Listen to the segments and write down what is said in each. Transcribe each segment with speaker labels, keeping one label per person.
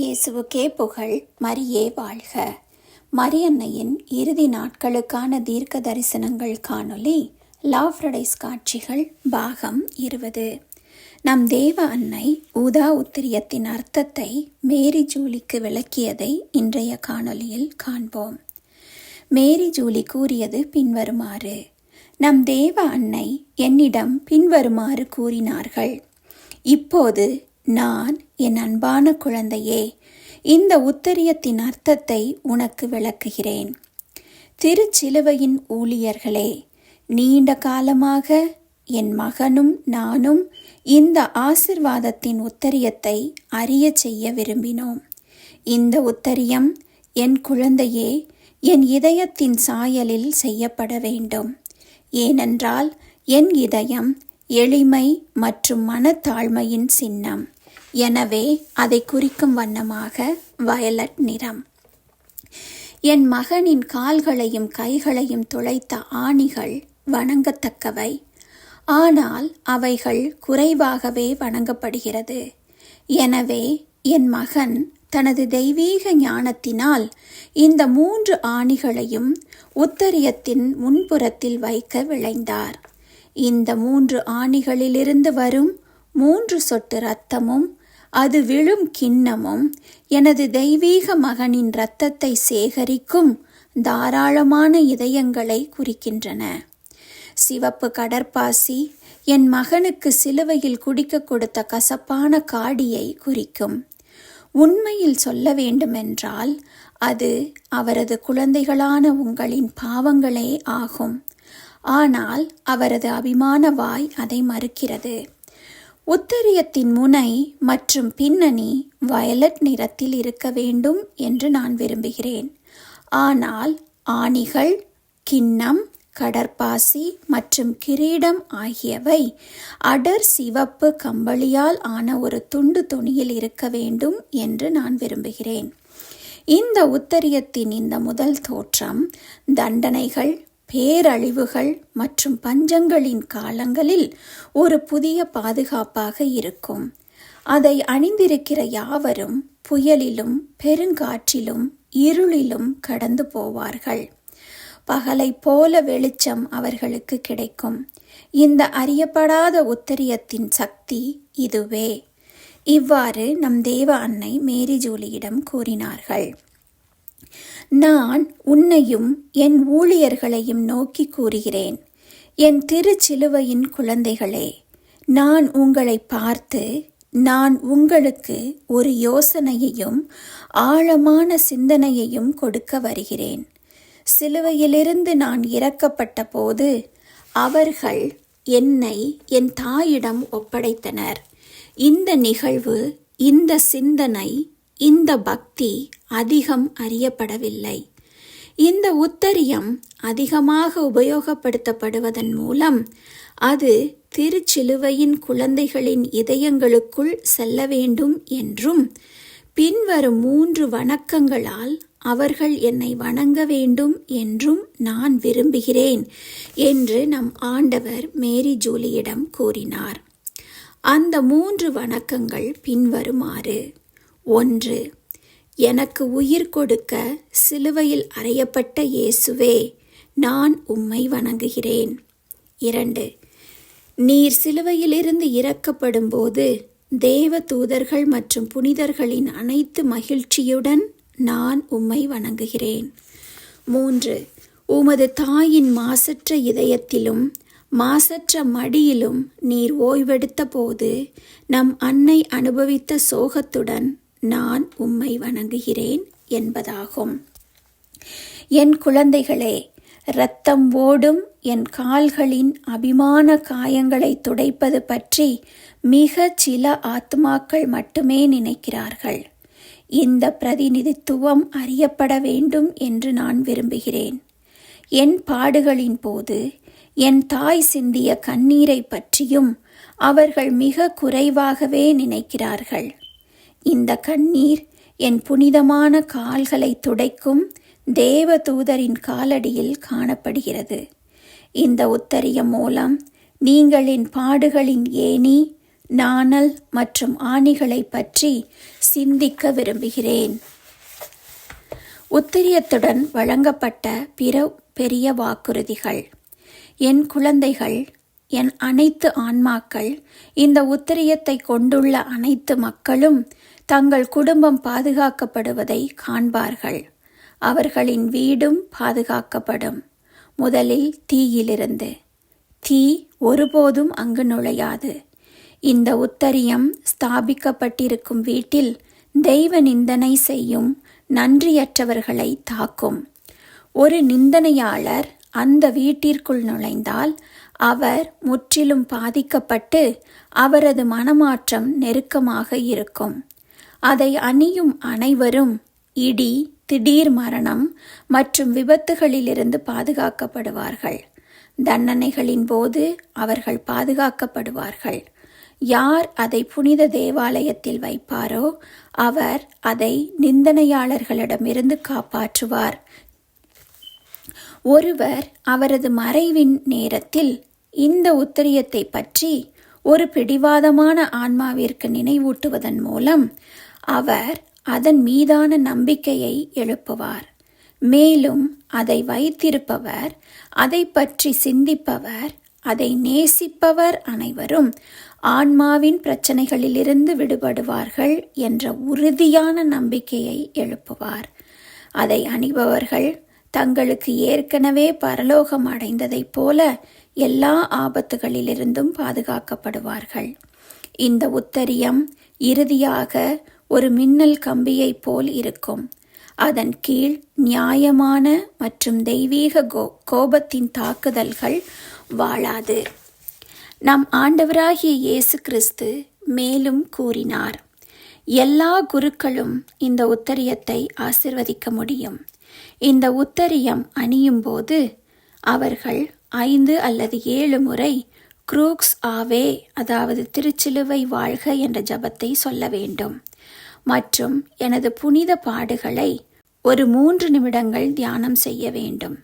Speaker 1: இயேசுவுக்கே புகழ் மரியே வாழ்க. மரியன்னையின் இறுதி நாட்களுக்கான தீர்க்க தரிசனங்கள் காணொளி லாஃப்ரடைஸ் காட்சிகள் பாகம் இருபது. நம் தேவ அன்னை உதா உத்திரியத்தின் அர்த்தத்தை மேரி ஜூலிக்கு விளக்கியதை இன்றைய காணொலியில் காண்போம். மேரி ஜூலி கூறியது பின்வருமாறு நம் தேவ அன்னை என்னிடம் பின்வருமாறு கூறினார்கள். இப்போது நான் என் அன்பான குழந்தையே இந்த உத்தரியத்தின் அர்த்தத்தை உனக்கு விளக்குகிறேன். திருச்சிலுவையின் ஊழியர்களே நீண்ட காலமாக என் மகனும் நானும் இந்த ஆசிர்வாதத்தின் உத்தரியத்தை அறிய செய்ய விரும்பினோம். இந்த உத்தரியம் என் குழந்தையே என் இதயத்தின் சாயலில் செய்யப்பட வேண்டும். ஏனென்றால் என் இதயம் எளிமை மற்றும் மனத்தாழ்மையின் சின்னம். எனவே அதை குறிக்கும் வண்ணமாக வயலட் நிறம். என் மகனின் கால்களையும் கைகளையும் துளைத்த ஆணிகள் வணங்கத்தக்கவை. ஆனால் அவைகள் குறைவாகவே வணங்கப்படுகிறது. எனவே என் மகன் தனது தெய்வீக ஞானத்தினால் இந்த மூன்று ஆணிகளையும் உத்தரியத்தின் முன்புறத்தில் வைக்க விளைந்தார் இந்த மூன்று ஆணிகளிலிருந்து வரும் மூன்று சொட்டு இரத்தமும் அது விழும் கிண்ணமும் எனது தெய்வீக மகனின் இரத்தத்தை சேகரிக்கும் தாராளமான இதயங்களை குறிக்கின்றன. சிவப்பு கடற்பாசி என் மகனுக்கு சிலுவையில் குடிக்க கொடுத்த கசப்பான காடியை குறிக்கும். உண்மையில் சொல்ல வேண்டுமென்றால் அது அவரது குழந்தைகளான உங்களின் பாவங்களே ஆகும். ஆனால் அவரது அபிமான வாய் அதை மறுக்கிறது. உத்தரியத்தின் முனை மற்றும் பின்னணி வயலட் நிறத்தில் இருக்க வேண்டும் என்று நான் விரும்புகிறேன். ஆனால் ஆணிகள் கிண்ணம் கடற்பாசி மற்றும் கிரீடம் ஆகியவை அடர் சிவப்பு கம்பளியால் ஆன ஒரு துண்டு துணியில் இருக்க வேண்டும் என்று நான் விரும்புகிறேன். இந்த உத்தரியத்தின் இந்த முதல் தோற்றம் தண்டனைகள் பேரழிவுகள் மற்றும் பஞ்சங்களின் காலங்களில் ஒரு புதிய பாதுகாப்பாக இருக்கும். அதை அணிந்திருக்கிற யாவரும் புயலிலும் பெருங்காற்றிலும் இருளிலும் கடந்து போவார்கள். பகலை போல வெளிச்சம் அவர்களுக்கு கிடைக்கும். இந்த அறியப்படாத உத்தரியத்தின் சக்தி இதுவே. இவ்வாறு நம் தேவ அன்னை மேரி ஜூலியிடம் கூறினார்கள். நான் உன்னையும் என் ஊழியர்களையும் நோக்கி கூறுகிறேன். என் திருச்சிலுவையின் குழந்தைகளே நான் உங்களை பார்த்து நான் உங்களுக்கு ஒரு யோசனையையும் ஆழமான சிந்தனையையும் கொடுக்க வருகிறேன். சிலுவையிலிருந்து நான் இறக்கப்பட்ட போது அவர்கள் என்னை என் தாயிடம் ஒப்படைத்தனர். இந்த நிகழ்வு இந்த சிந்தனை இந்த பக்தி அதிகம் அறியப்படவில்லை. இந்த உத்தரியம் அதிகமாக உபயோகப்படுத்தப்படுவதன் மூலம் அது திருச்சிலுவையின் குழந்தைகளின் இதயங்களுக்குள் செல்ல வேண்டும் என்றும் பின்வரும் மூன்று வணக்கங்களால் அவர்கள் என்னை வணங்க வேண்டும் என்றும் நான் விரும்புகிறேன் என்று நம் ஆண்டவர் மேரி ஜூலியிடம் கூறினார். அந்த மூன்று வணக்கங்கள் பின்வருமாறு. ஒன்று எனக்கு உயிர் கொடுக்க சிலுவையில் அறையப்பட்ட இயேசுவே நான் உம்மை வணங்குகிறேன். இரண்டு நீர் சிலுவையிலிருந்து இறக்கப்படும் போது தேவ தூதர்கள் மற்றும் புனிதர்களின் அனைத்து மகிழ்ச்சியுடன் நான் உம்மை வணங்குகிறேன். மூன்று உமது தாயின் மாசற்ற இதயத்திலும் மாசற்ற மடியிலும் நீர் ஓய்வெடுத்த போது நம் அன்னை அனுபவித்த சோகத்துடன் நான் உம்மை வணங்குகிறேன் என்பதாகும். என் குழந்தைகளே இரத்தம் ஓடும் என் கால்களின் அபிமான காயங்களை துடைப்பது பற்றி மிக சில ஆத்மாக்கள் மட்டுமே நினைக்கிறார்கள். இந்த பிரதிநிதித்துவம் அறியப்பட வேண்டும் என்று நான் விரும்புகிறேன். என் பாடுகளின் போது என் தாய் சிந்திய கண்ணீரை பற்றியும் அவர்கள் மிக குறைவாகவே நினைக்கிறார்கள். இந்த கண்ணீர் என் புனிதமான கால்களை துடைக்கும் தேவ தூதரின் காலடியில் காணப்படுகிறது. இந்த உத்தரியம் மூலம் நீங்கள் என் பாடுகளின் ஏணி நாணல் மற்றும் ஆணிகளை பற்றி சிந்திக்க விரும்புகிறேன். உத்திரியத்துடன் வழங்கப்பட்ட பிற பெரிய வாக்குறுதிகள். என் குழந்தைகள் என் அனைத்து ஆன்மாக்கள் இந்த உத்திரியத்தை கொண்டுள்ள அனைத்து மக்களும் தங்கள் குடும்பம் பாதுகாக்கப்படுவதை காண்பார்கள். அவர்களின் வீடும் பாதுகாக்கப்படும். முதலில் தீயிலிருந்து. தீ ஒருபோதும் அங்கு நுழையாது. இந்த உத்தரியம் ஸ்தாபிக்கப்பட்டிருக்கும் வீட்டில் தெய்வ நிந்தனை செய்யும் நன்றியற்றவர்களை தாக்கும். ஒரு நிந்தனையாளர் அந்த வீட்டிற்குள் நுழைந்தால் அவர் முற்றிலும் பாதிக்கப்பட்டு அவரது மனமாற்றம் நெருக்கமாக இருக்கும். அதை அணியும் அனைவரும் இடி திடீர் மரணம் மற்றும் விபத்துகளிலிருந்து பாதுகாக்கப்படுவார்கள். தண்டனைகளின் போது அவர்கள் பாதுகாக்கப்படுவார்கள். யார் அதை புனித தேவாலயத்தில் வைப்பாரோ அவர் அதை நிந்தனையாளர்களிடமிருந்து காப்பாற்றுவார். ஒருவர் அவரது மறைவின் நேரத்தில் இந்த உத்தரியத்தை பற்றி ஒரு பிடிவாதமான ஆன்மாவிற்கு நினைவூட்டுவதன் மூலம் அவர் அதன் மீதான நம்பிக்கையை எழுப்புவார். மேலும் அதை வைத்திருப்பவர் அதை பற்றி சிந்திப்பவர் அதை நேசிப்பவர் அனைவரும் ஆன்மாவின் பிரச்சனைகளிலிருந்து விடுபடுவார்கள் என்ற உறுதியான நம்பிக்கையை எழுப்புவார். அதை அணிபவர்கள் தங்களுக்கு ஏற்கனவே பரலோகம் அடைந்ததைப் போல எல்லா ஆபத்துகளிலிருந்தும் பாதுகாக்கப்படுவார்கள். இந்த உத்தரியம் இறுதியாக ஒரு மின்னல் கம்பியைப் போல் இருக்கும். அதன் கீழ் நியாயமான மற்றும் தெய்வீக கோ கோபத்தின் தாக்குதல்கள் வாழாது. நம் ஆண்டவராகிய இயேசு கிறிஸ்து மேலும் கூறினார் எல்லா குருக்களும் இந்த உத்தரியத்தை ஆசிர்வதிக்க முடியும். இந்த உத்தரியம் அணியும்போது அவர்கள் ஐந்து அல்லது ஏழு முறை குரூக்ஸ் ஆவே அதாவது திருச்சிலுவை வாழ்க என்ற ஜபத்தை சொல்ல வேண்டும். மற்றும் எனது புனித பாடுகளை ஒரு மூன்று நிமிடங்கள் தியானம் செய்ய வேண்டும்.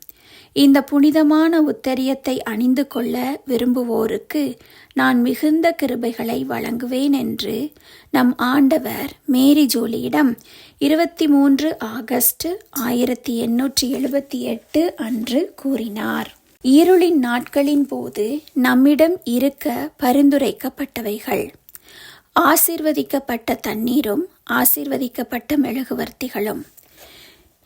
Speaker 1: இந்த புனிதமான உத்தரியத்தை அணிந்து கொள்ள விரும்புவோருக்கு நான் மிகுந்த கிருபைகளை வழங்குவேன் என்று நம் ஆண்டவர் மேரி ஜூலியிடம் இருபத்தி மூன்று ஆகஸ்ட் ஆயிரத்தி எண்ணூற்றி எழுபத்தி எட்டு அன்று கூறினார். இருளின் நாட்களின் போது நம்மிடம் இருக்க பரிந்துரைக்கப்பட்டவைகள். ஆசிர்வதிக்கப்பட்ட தண்ணீரும் ஆசிர்வதிக்கப்பட்ட மெழுகுவர்த்திகளும்.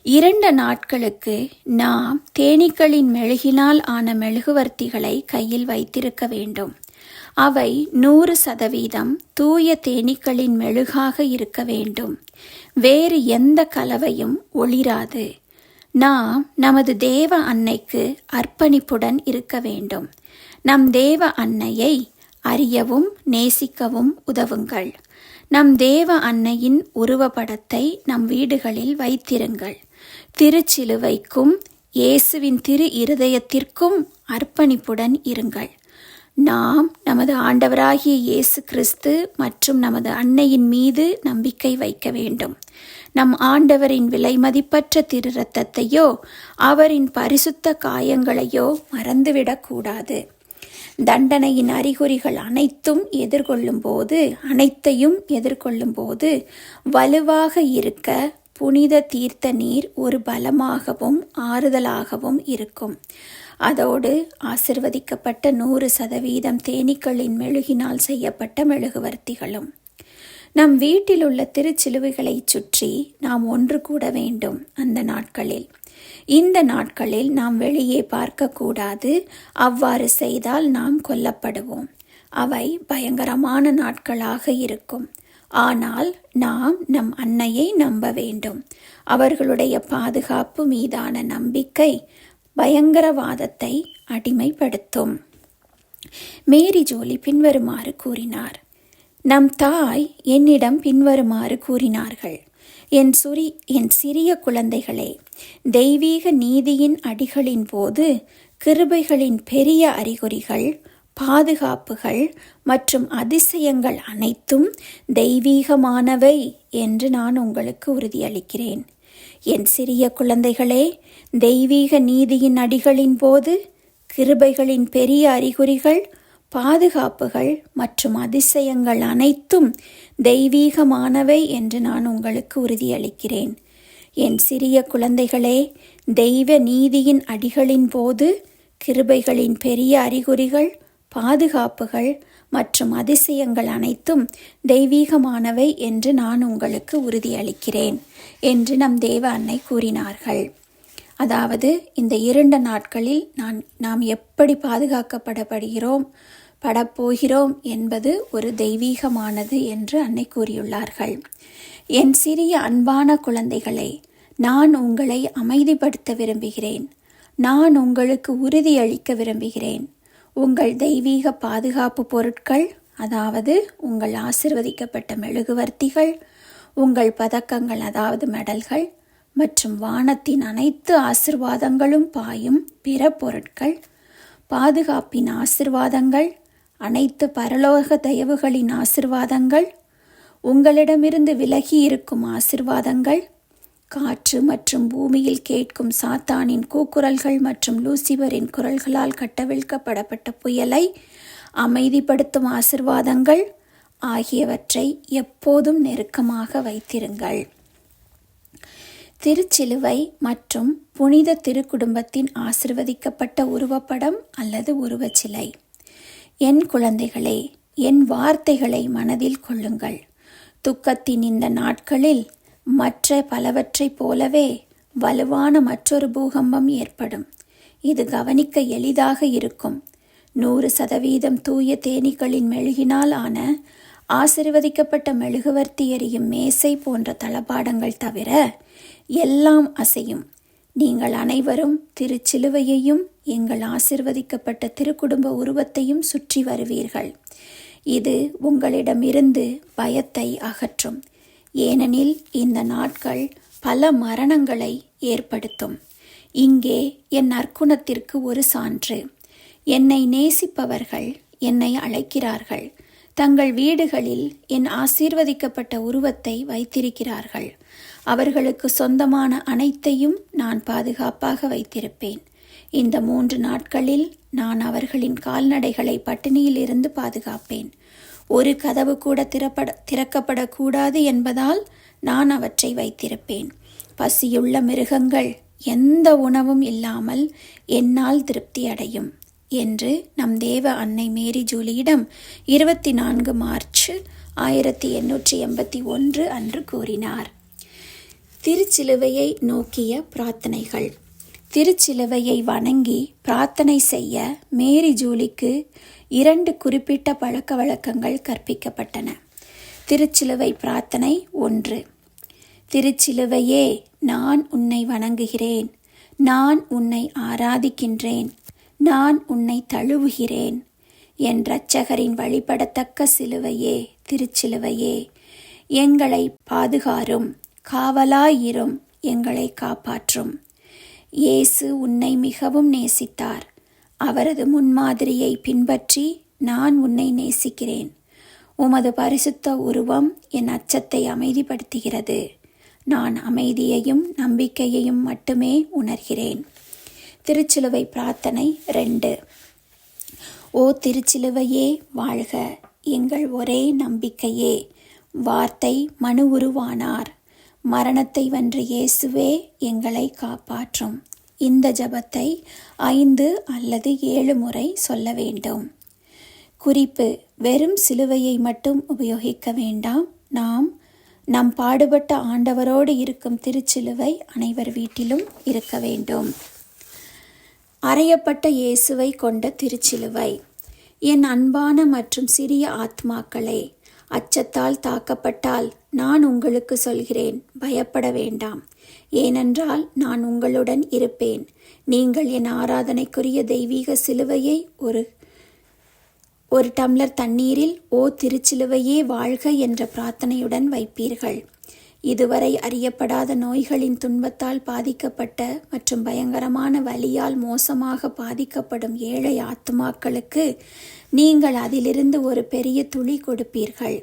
Speaker 1: இரண்டு நாட்களுக்கு நாம் தேனீக்களின் மெழுகினால் ஆன மெழுகுவர்த்திகளை கையில் வைத்திருக்க வேண்டும். அவை நூறு சதவீதம் தூய தேனீக்களின் மெழுகாக இருக்க வேண்டும். வேறு எந்த கலவையும் ஒளிராது. நாம் நமது தேவ அன்னைக்கு அர்ப்பணிப்புடன் இருக்க வேண்டும். நம் தேவ அன்னையை அறியவும் நேசிக்கவும் உதவுங்கள். நம் தேவ அன்னையின் உருவப்படத்தை நம் வீடுகளில் வைத்திருங்கள். திருச்சிலுவைக்கும் இயேசுவின் திரு இருதயத்திற்கும் அர்ப்பணிப்புடன் இருங்கள். நாம் நமது ஆண்டவராகிய இயேசு கிறிஸ்து மற்றும் நமது அன்னையின் மீது நம்பிக்கை வைக்க வேண்டும். நம் ஆண்டவரின் விலைமதிப்பற்ற திரு ரத்தத்தையோ அவரின் பரிசுத்த காயங்களையோ மறந்துவிடக்கூடாது தண்டனையின் அறிகுறிகள் அனைத்தும் எதிர்கொள்ளும் போது அனைத்தையும் எதிர்கொள்ளும் போது வலுவாக இருக்க புனித தீர்த்த நீர் ஒரு பலமாகவும் ஆறுதலாகவும் இருக்கும். அதோடு ஆசிர்வதிக்கப்பட்ட நூறு சதவீதம் தேனீக்களின் மெழுகினால் செய்யப்பட்ட மெழுகுவர்த்திகளும். நம் வீட்டில் உள்ள திருச்சிலுவைகளை சுற்றி நாம் ஒன்று கூட வேண்டும் அந்த நாட்களில். இந்த நாட்களில் நாம் வெளியே பார்க்கக்கூடாது. அவ்வாறு செய்தால் நாம் கொல்லப்படுவோம். அவை பயங்கரமான நாட்களாக இருக்கும். ஆனால் நாம் நம் அன்னையை நம்ப வேண்டும். அவர்களுடைய பாதுகாப்பு மீதான நம்பிக்கை பயங்கரவாதத்தை அடிமைப்படுத்தும். மேரி ஜோலி பின்வருமாறு கூறினார். நம் தாய் என்னிடம் பின்வருமாறு கூறினார்கள். என் சுரி என் சிறிய குழந்தைகளே தெய்வீக நீதியின் அடிகளின் போது கிருபைகளின் பெரிய அறிகுறிகள் பாதுகாப்புகள் மற்றும் அதிசயங்கள் அனைத்தும் தெய்வீகமானவை என்று நான் உங்களுக்கு உறுதியளிக்கிறேன். என் சிறிய குழந்தைகளே தெய்வீக நீதியின் அடிகளின் போது கிருபைகளின் பெரிய அறிகுறிகள் பாதுகாப்புகள் மற்றும் அதிசயங்கள் அனைத்தும் தெய்வீகமானவை என்று நான் உங்களுக்கு உறுதியளிக்கிறேன். என் சிறிய குழந்தைகளே தெய்வ நீதியின் அடிகளின் போது கிருபைகளின் பெரிய அறிகுறிகள் பாதுகாப்புகள் மற்றும் அதிசயங்கள் அனைத்தும் தெய்வீகமானவை என்று நான் உங்களுக்கு உறுதியளிக்கிறேன் என்று நம் தேவ அன்னை கூறினார்கள். அதாவது இந்த இரண்டு நாட்களில் நான் நாம் எப்படி பாதுகாக்கப்படப்படுகிறோம் படப்போகிறோம் என்பது ஒரு தெய்வீகமானது என்று அன்னை கூறியுள்ளார்கள். என் சிறிய அன்பான குழந்தைகளே நான் உங்களை அமைதிப்படுத்த விரும்புகிறேன். நான் உங்களுக்கு உறுதியளிக்க விரும்புகிறேன். உங்கள் தெய்வீக பாதுகாப்பு பொருட்கள் அதாவது உங்கள் ஆசிர்வதிக்கப்பட்ட மெழுகுவர்த்திகள் உங்கள் பதக்கங்கள் அதாவது மெடல்கள் மற்றும் வானத்தின் அனைத்து ஆசிர்வாதங்களும் பாயும் பிற பொருட்கள் பாதுகாப்பின் ஆசிர்வாதங்கள் அனைத்து பரலோக தயவுகளின் ஆசிர்வாதங்கள் உங்களிடமிருந்து விலகி இருக்கும் ஆசிர்வாதங்கள் காற்று மற்றும் பூமியில் கேட்கும் சாத்தானின் கூக்குரல்கள் மற்றும் லூசிபரின் குரல்களால் கட்டவிழ்க்கப்படப்பட்ட புயலை அமைதிப்படுத்தும் ஆசிர்வாதங்கள் ஆகியவற்றை எப்போதும் நெருக்கமாக வைத்திருங்கள். திருச்சிலுவை மற்றும் புனித திருக்குடும்பத்தின் ஆசிர்வதிக்கப்பட்ட உருவப்படம் அல்லது உருவச்சிலை. என் குழந்தைகளே என் வார்த்தைகளை மனதில் கொள்ளுங்கள். துக்கத்தின் இந்த நாட்களில் மற்ற பலவற்றைப் போலவே வலுவான மற்றொரு பூகம்பம் ஏற்படும். இது கவனிக்க எளிதாக இருக்கும். நூறு சதவீதம் தூய தேனீக்களின் மெழுகினால் ஆன ஆசிர்வதிக்கப்பட்ட மெழுகுவர்த்தி எறியும் மேசை போன்ற தளபாடங்கள் தவிர எல்லாம் அசையும். நீங்கள் அனைவரும் திருச்சிலுவையையும் எங்கள் ஆசிர்வதிக்கப்பட்ட திருக்குடும்ப உருவத்தையும் சுற்றி வருவீர்கள். இது உங்களிடமிருந்து பயத்தை அகற்றும். ஏனெனில் இந்த நாட்கள் பல மரணங்களை ஏற்படுத்தும். இங்கே என் நற்குணத்திற்கு ஒரு சான்று. என்னை நேசிப்பவர்கள் என்னை அழைக்கிறார்கள். தங்கள் வீடுகளில் என் ஆசீர்வதிக்கப்பட்ட உருவத்தை வைத்திருக்கிறார்கள். அவர்களுக்கு சொந்தமான அனைத்தையும் நான் பாதுகாப்பாக வைத்திருப்பேன். இந்த மூன்று நாட்களில் நான் அவர்களின் கால்நடைகளை பட்டினியில் இருந்து பாதுகாப்பேன். ஒரு கதவு கூட திறப்பட திறக்கப்படக்கூடாது என்பதால் நான் அவற்றை வைத்திருப்பேன். பசியுள்ள மிருகங்கள் எந்த உணவும் இல்லாமல் என்னால் திருப்தி அடையும் என்று நம் தேவ அன்னை மேரி ஜூலியிடம் இருபத்தி நான்கு மார்ச் ஆயிரத்தி எண்ணூற்றி எண்பத்தி ஒன்று அன்று கூறினார். திருச்சிலுவையை நோக்கிய பிரார்த்தனைகள். திருச்சிலுவையை வணங்கி பிரார்த்தனை செய்ய மேரி ஜூலிக்கு இரண்டு குறிப்பிட்ட பழக்க வழக்கங்கள் கற்பிக்கப்பட்டன. திருச்சிலுவை பிரார்த்தனை ஒன்று. திருச்சிலுவையே நான் உன்னை வணங்குகிறேன். நான் உன்னை ஆராதிக்கின்றேன். நான் உன்னை தழுவுகிறேன் என் இரட்சகரின் வழிபடத்தக்க சிலுவையே திருச்சிலுவையே. எங்களை பாதுகாரும் காவலாயிரும் எங்களை காப்பாற்றும். இயேசு உன்னை மிகவும் நேசித்தார். அவரது முன்மாதிரியை பின்பற்றி நான் உன்னை நேசிக்கிறேன். உமது பரிசுத்த உருவம் என் அச்சத்தை அமைதிப்படுத்துகிறது. நான் அமைதியையும் நம்பிக்கையையும் மட்டுமே உணர்கிறேன். திருச்சிலுவை பிரார்த்தனை ரெண்டு. ஓ திருச்சிலுவையே வாழ்க! எங்கள் ஒரே நம்பிக்கையே வார்த்தை மனு உருவானார். மரணத்தை வென்ற இயேசுவே எங்களை காப்பாற்றும். இந்த ஜபத்தை ஐந்து அல்லது ஏழு முறை சொல்ல வேண்டும். குறிப்பு வெறும் சிலுவையை மட்டும் உபயோகிக்க வேண்டாம். நாம் நம் பாடுபட்ட ஆண்டவரோடு இருக்கும் திருச்சிலுவை அனைவர் வீட்டிலும் இருக்க வேண்டும். அறையப்பட்ட இயேசுவை கொண்ட திருச்சிலுவை. என் அன்பான மற்றும் சிறிய ஆத்மாக்களே அச்சத்தால் தாக்கப்பட்டால் நான் உங்களுக்கு சொல்கிறேன் பயப்பட வேண்டாம். ஏனென்றால் நான் உங்களுடன் இருப்பேன். நீங்கள் என் ஆராதனைக்குரிய தெய்வீக சிலுவையை ஒரு ஒரு டம்ளர் தண்ணீரில் ஓ திருச்சிலுவையே வாழ்க என்ற பிரார்த்தனையுடன் வைப்பீர்கள். இதுவரை அறியப்படாத நோய்களின் துன்பத்தால் பாதிக்கப்பட்ட மற்றும் பயங்கரமான வலியால் மோசமாக பாதிக்கப்படும் ஏழை ஆத்துமாக்களுக்கு நீங்கள் அதிலிருந்து ஒரு பெரிய துளி கொடுப்பீர்கள்.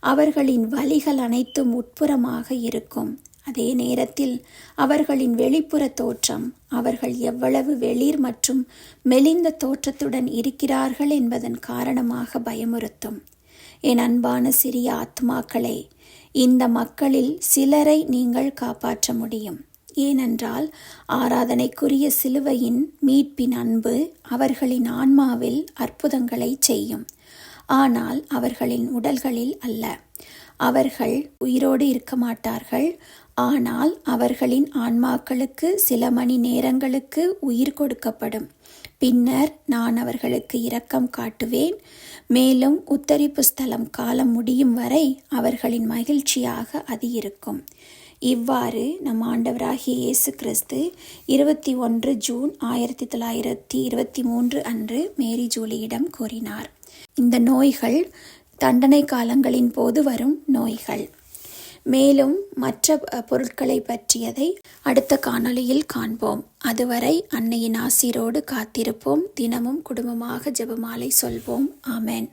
Speaker 1: அவர்களின் வலிகள் அனைத்தும் உட்புறமாக இருக்கும். அதே நேரத்தில் அவர்களின் வெளிப்புற தோற்றம் அவர்கள் எவ்வளவு வெளிர் மற்றும் மெலிந்த தோற்றத்துடன் இருக்கிறார்கள் என்பதன் காரணமாக பயமுறுத்தும். என் அன்பான சிறிய ஆத்மாக்களே இந்த மக்களில் சிலரை நீங்கள் காப்பாற்ற முடியும். ஏனென்றால் ஆராதனைக்குரிய சிலுவையின் மீட்பின் அன்பு அவர்களின் ஆன்மாவில் அற்புதங்களை செய்யும். ஆனால் அவர்களின் உடல்களில் அல்ல. அவர்கள் உயிரோடு இருக்க மாட்டார்கள். ஆனால் அவர்களின் ஆன்மாக்களுக்கு சில மணி நேரங்களுக்கு உயிர் கொடுக்கப்படும். பின்னர் நான் அவர்களுக்கு இரக்கம் காட்டுவேன். மேலும் உத்தரிப்பு ஸ்தலம் காலம் முடியும் வரை அவர்களின் மகிழ்ச்சியாக அது இருக்கும். இவ்வாறு நம் ஆண்டவராகிய இயேசு கிறிஸ்து இருபத்தி ஒன்று ஜூன் ஆயிரத்தி தொள்ளாயிரத்தி இருபத்தி மூன்று அன்று மேரி ஜூலியிடம் கூறினார். இந்த நோய்கள் தண்டனை காலங்களின் போது வரும் நோய்கள். மேலும் மற்ற பொருட்களை பற்றியதை அடுத்த காணொளியில் காண்போம். அதுவரை அன்னையின் ஆசிரோடு காத்திருப்போம். தினமும் குடும்பமாக ஜெபமாலை சொல்வோம். ஆமேன்.